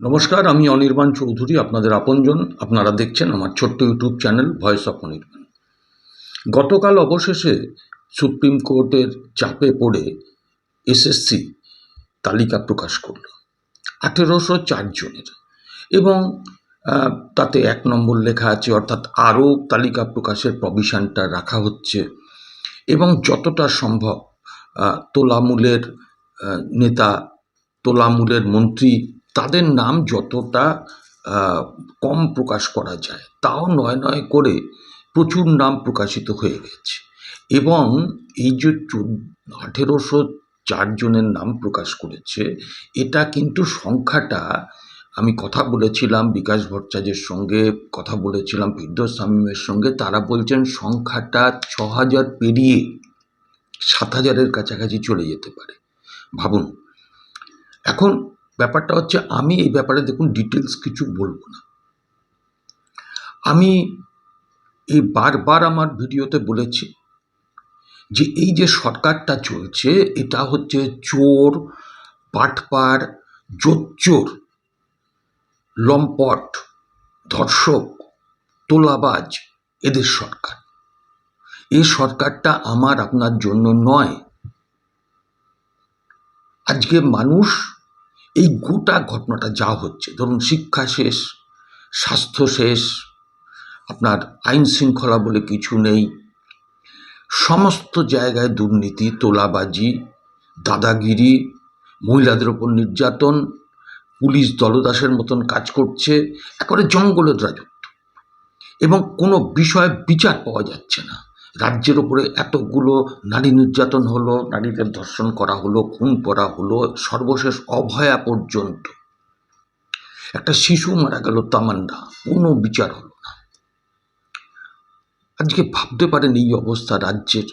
নমস্কার, আমি অনির্বাণ চৌধুরী, আপনাদের আপনজন। আপনারা দেখছেন আমার ছোট্ট YouTube channel voice of Anirban. গতকাল অবশেষে সুপ্রিম কোর্টের চাপে পড়ে এসএসসি তালিকা প্রকাশ করল। আঠেরোশো চারজনের এবং তাতে এক নম্বর লেখা আছে, অর্থাৎ আরও তালিকা প্রকাশের প্রভিশনটা রাখা হচ্ছে। এবং যতটা সম্ভব তোলামূলের নেতা, তোলামূলের মন্ত্রী তাদের নাম যতটা কম প্রকাশ করা যায়, তাও নয় নয় করে প্রচুর নাম প্রকাশিত হয়ে গেছে। এবং এই যে আঠেরোশো চারজনের নাম প্রকাশ করেছে, এটা কিন্তু সংখ্যাটা, আমি কথা বলেছিলাম বিকাশ ভট্টাচার্যের সঙ্গে, কথা বলেছিলাম ফিরদোস শামীমের সঙ্গে, তারা বলছেন সংখ্যাটা ছ হাজার পেরিয়ে সাত হাজারের কাছাকাছি চলে যেতে পারে। ভাবুন, এখন ব্যাপারটা হচ্ছে আমি এই ব্যাপারে দেখুন ডিটেলস কিছু বলব না। আমি এই বারবার আমার ভিডিওতে বলেছি যে এই যে সরকারটা চলছে, এটা হচ্ছে চোর, পাটপার, জোচ্চোর, লম্পট, ধর্ষক, তোলাবাজ, এদের সরকার এই সরকারটা আমার আপনার জন্য নয়। আজকে মানুষ এই গোটা ঘটনাটা যা হচ্ছে, ধরুন শিক্ষা শেষ, স্বাস্থ্য শেষ, আপনার আইন শৃঙ্খলা বলে কিছু নেই, সমস্ত জায়গায় দুর্নীতি, তোলাবাজি, দাদাগিরি, মহিলাদের ওপর নির্যাতন, পুলিশ দলদাসের মতন কাজ করছে, একেবারে জঙ্গলের রাজত্ব। এবং কোনো বিষয়ে বিচার পাওয়া যাচ্ছে না। রাজ্যের ওপরে এতগুলো নারী নির্যাতন হলো, নারীদের ধর্ষণ করা হলো, খুন করা হলো, সর্বশেষ অভয়া পর্যন্ত। একটা শিশু মারা গেল, তামান্না। কোনো বিচার হলো না। আজকে ভাবতে পারেন এই অবস্থা রাজ্যের।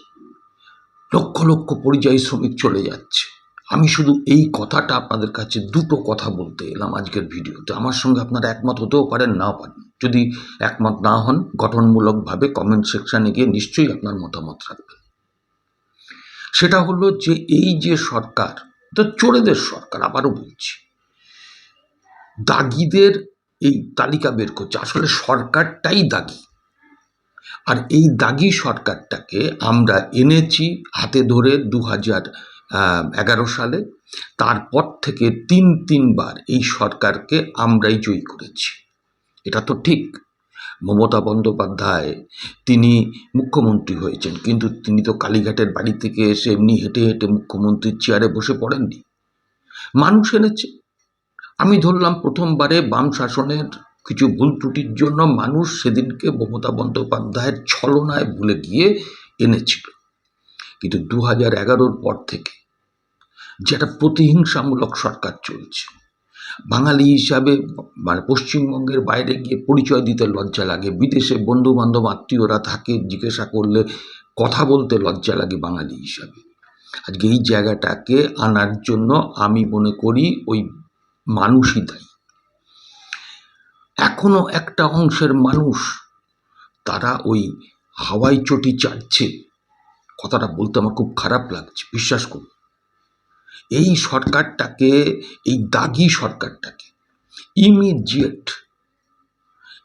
লক্ষ লক্ষ পরিযায়ী শ্রমিক চলে যাচ্ছে। আমি শুধু এই কথাটা আপনাদের কাছে দুটো কথা বলতে এলাম আজকের ভিডিওতে। আমার সঙ্গে আপনারা একমত হতেও পারেন না পারেন। যদি একমত না হন, গঠনমূলকভাবে কমেন্ট সেকশানে গিয়ে নিশ্চয়ই আপনার মতামত রাখবেন সেটা হলো যে এই যে সরকার তো চোরেদের সরকার, আবারও বলছি, দাগিদের এই তালিকা বের করছে। আসলে সরকারটাই দাগি। আর এই দাগি সরকারটাকে আমরা এনেছি হাতে ধরে দু হাজার এগারো সালে। তারপর থেকে তিন তিনবার এই সরকারকে আমরাই জয়ী করেছি। এটা তো ঠিক। মমতা বন্দ্যোপাধ্যায়, তিনি মুখ্যমন্ত্রী হয়েছেন, কিন্তু তিনি তো কালীঘাটের বাড়ি থেকে এসে এমনি হেঁটে হেঁটে মুখ্যমন্ত্রীর চেয়ারে বসে পড়েননি। মানুষ এনেছে। আমি ধরলাম প্রথমবারে বাম শাসনের কিছু ভুল ত্রুটির জন্য মানুষ সেদিনকে মমতা বন্দ্যোপাধ্যায়ের ছলনায় ভুলে গিয়ে এনেছিল। কিন্তু দু হাজার এগারোর পর থেকে যেটা প্রতিহিংসামূলক সরকার চলছে বাঙালি হিসাবে মানে পশ্চিমবঙ্গের বাইরে গিয়ে পরিচয় দিতে লজ্জা লাগে, বিদেশে বন্ধু বান্ধব আত্মীয়রা থাকে, জিজ্ঞাসা করলে কথা বলতে লজ্জা লাগে বাঙালি হিসাবে। আজকে এই জায়গাটাকে আনার জন্য আমি মনে করি ওই মানুষই দায়ী। এখনও একটা অংশের মানুষ তারা ওই হাওয়াই চটি চাটছে। কথাটা বলতে আমার খুব খারাপ লাগছে, বিশ্বাস করুন। এই সরকারটাকে, এই দাগি সরকারটাকে ইমিডিয়েট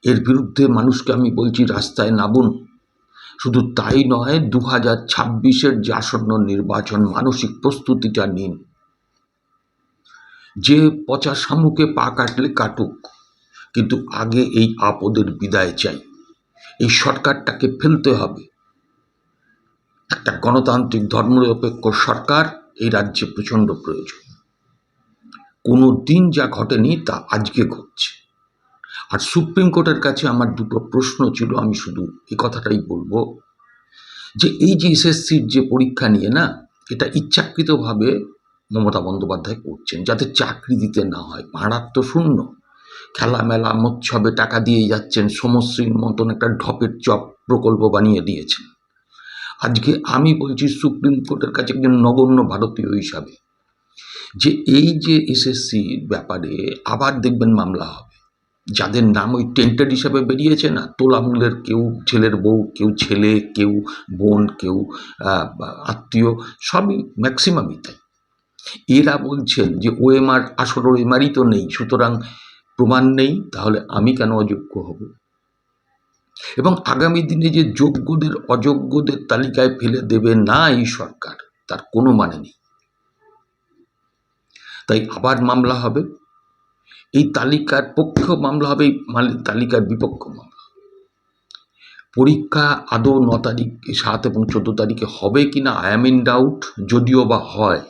এর বিরুদ্ধে মানুষকে আমি বলছি রাস্তায় নামুন। শুধু তাই নয় দু হাজার ছাব্বিশের যে আসন্ন নির্বাচন মানসিক প্রস্তুতিটা নিন। যে পচা শামুকে পা কাটলে কাটুক, কিন্তু আগে এই আপদের বিদায় চাই। এই সরকারটাকে ফেলতে হবে। একটা গণতান্ত্রিক ধর্মনিরপেক্ষ সরকার এই রাজ্যে প্রচণ্ড প্রয়োজন। কোনো দিন যা ঘটেনি তা আজকে ঘটছে। আর সুপ্রিম কোর্টের কাছে আমার দুটো প্রশ্ন ছিল, আমি শুধু এ কথাটাই বলব যে এই যে এসএসসির যে পরীক্ষা নিয়ে না, এটা ইচ্ছাকৃতভাবে মমতা বন্দ্যোপাধ্যায় করছেন, যাতে চাকরি দিতে না হয়। ভাড়ার তো শূন্য। খেলা মেলা, মৎসবে টাকা দিয়ে যাচ্ছেন, সমশ্রীর মতন একটা ঢপের চপ প্রকল্প বানিয়ে দিয়েছেন। আজকে আমি বলছি সুপ্রিম কোর্টের কাছে একজন নগণ্য ভারতীয় হিসাবে, যে এই যে এসএসসির ব্যাপারে আবার দেখবেন মামলা হবে। যাদের নাম ওই টেন্টেড হিসাবে বেরিয়েছে না, তোলামূলের কেউ ছেলের বউ, কেউ ছেলে, কেউ বোন, কেউ আত্মীয়, সবই ম্যাক্সিমামই তাই। এরা বলছেন যে ওএমআর আসল ওএমআরই তো নেই, সুতরাং প্রমাণ নেই, তাহলে আমি কেন অযোগ্য হব? এবং আগামী দিনে যে যোগ্যদের, অযোগ্যদের তালিকায় ফেলে দেবে না এই সরকার, তার কোনো মানে নেই। তাই আবার মামলা হবে। এই তালিকার পক্ষ মামলা হবে, এই তালিকার বিপক্ষ মামলা পরীক্ষা আদৌ ন তারিখ, সাত এবং চোদ্দ তারিখে হবে কি না আই এম ইন ডাউট যদিও বা হয়।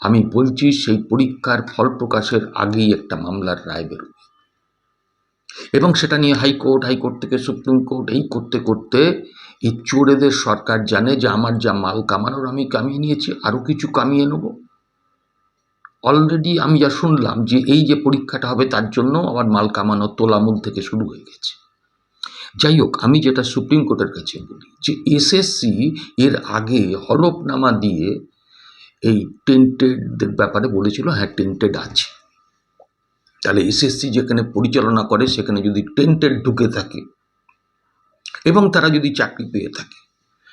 আমি বলছি, সেই পরীক্ষার ফল প্রকাশের আগেই একটা মামলার রায় বেরোবে। এবং সেটা নিয়ে হাইকোর্ট হাইকোর্ট থেকে সুপ্রিম কোর্ট এই করতে করতে এই চোরেদের সরকার জানে যে আমার যা মাল কামানোর আমি কামিয়ে নিয়েছি, আরও কিছু কামিয়ে নেব। অলরেডি আমি যা শুনলাম যে এই যে পরীক্ষাটা হবে তার জন্য আমার মাল কামানো তোলামূল থেকে শুরু হয়ে গেছে। যাই হোক, আমি যেটা সুপ্রিম কোর্টের কাছে বলি যে এসএসসি এর আগে হলফনামা দিয়ে এই টেন্টেডদের ব্যাপারে বলেছিল হ্যাঁ টেন্টেড আছে। তাহলে এসএসসি যেখানে পরিচালনা করে, সেখানে যদি টেন্টেড ঢুকে থাকে এবং তারা যদি চাকরি পেয়ে থাকে,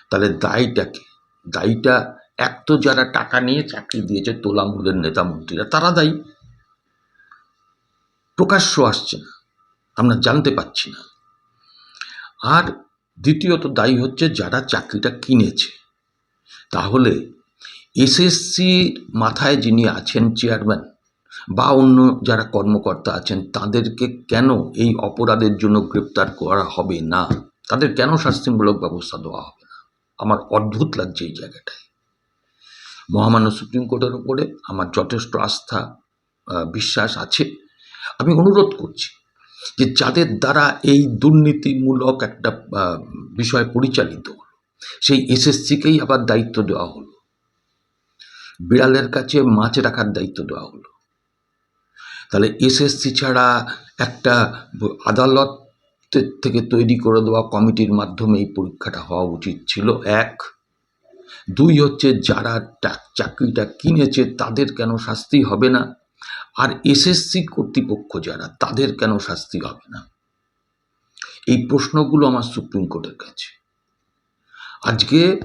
তাহলে দায়টাকে, দায়টা এক তো যারা টাকা নিয়ে চাকরি দিয়েছে, তোলামূলের নেতা মন্ত্রীরা, তারা দায়ী। প্রকাশ্য আসছে না, আমরা জানতে পাচ্ছি না। আর দ্বিতীয়ত দায়ী হচ্ছে যারা চাকরিটা কিনেছে। তাহলে এসএসসির মাথায় যিনি আছেন চেয়ারম্যান বা অন্য যারা কর্মকর্তা আছেন, তাদেরকে কেন এই অপরাধের জন্য গ্রেপ্তার করা হবে না? তাদের কেন শাস্তিমূলক ব্যবস্থা দেওয়া হবে আমার অদ্ভুত লাগছে এই জায়গাটায়। মহামান্য সুপ্রিম কোর্টের উপরে আমার যথেষ্ট আস্থা বিশ্বাস আছে। আমি অনুরোধ করছি যে যাদের দ্বারা এই দুর্নীতিমূলক একটা বিষয় পরিচালিত হলো, সেই এসএসসিকেই আবার দায়িত্ব দেওয়া হলো। বিড়ালের কাছে মাছ রাখার দায়িত্ব দেওয়া হলো। তাহলে এসএসসি ছাড়া একটা আদালতের থেকে তৈরি করে দেওয়া কমিটির মাধ্যমে এই পরীক্ষাটা হওয়া উচিত ছিল এক। দুই হচ্ছে যারা চাকরিটা কিনেছে তাদের কেন শাস্তি হবে না? আর এসএসসি কর্তৃপক্ষ যারা, তাদের কেন শাস্তি হবে না? এই প্রশ্নগুলো আমার সুপ্রিম কোর্টের কাছে। আজকে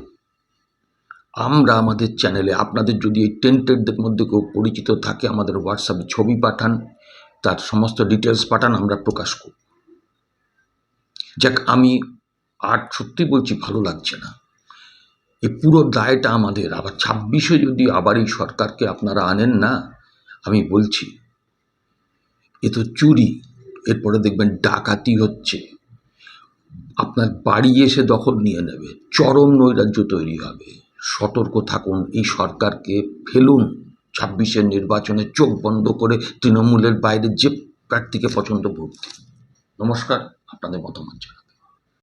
আমরা আমাদের চ্যানেলে আপনাদের যদি এই টেন্টেডদের মধ্যে কেউ পরিচিত থাকে, আমাদের হোয়াটসঅ্যাপে ছবি পাঠান, তার সমস্ত ডিটেলস পাঠান, আমরা প্রকাশ করব। যাক, আমি আর সত্যি বলছি, ভালো লাগছে না। এই পুরো দায়টা আমাদের। আবার ছাব্বিশে যদি আবার এই সরকারকে আপনারা আনেন না, আমি বলছি, এ তো চুরি। এরপরে দেখবেন ডাকাতি হচ্ছে। আপনার বাড়ি এসে দখল নিয়ে নেবে। চরম নৈরাজ্য তৈরি হবে। সতর্ক থাকুন। এই সরকারকে ফেলুন। ছাব্বিশের নির্বাচনে চোখ বন্ধ করে তৃণমূলের বাইরে যে প্রার্থীকে পছন্দ ভোট নমস্কার, আপনাদের মতামত জানাবেন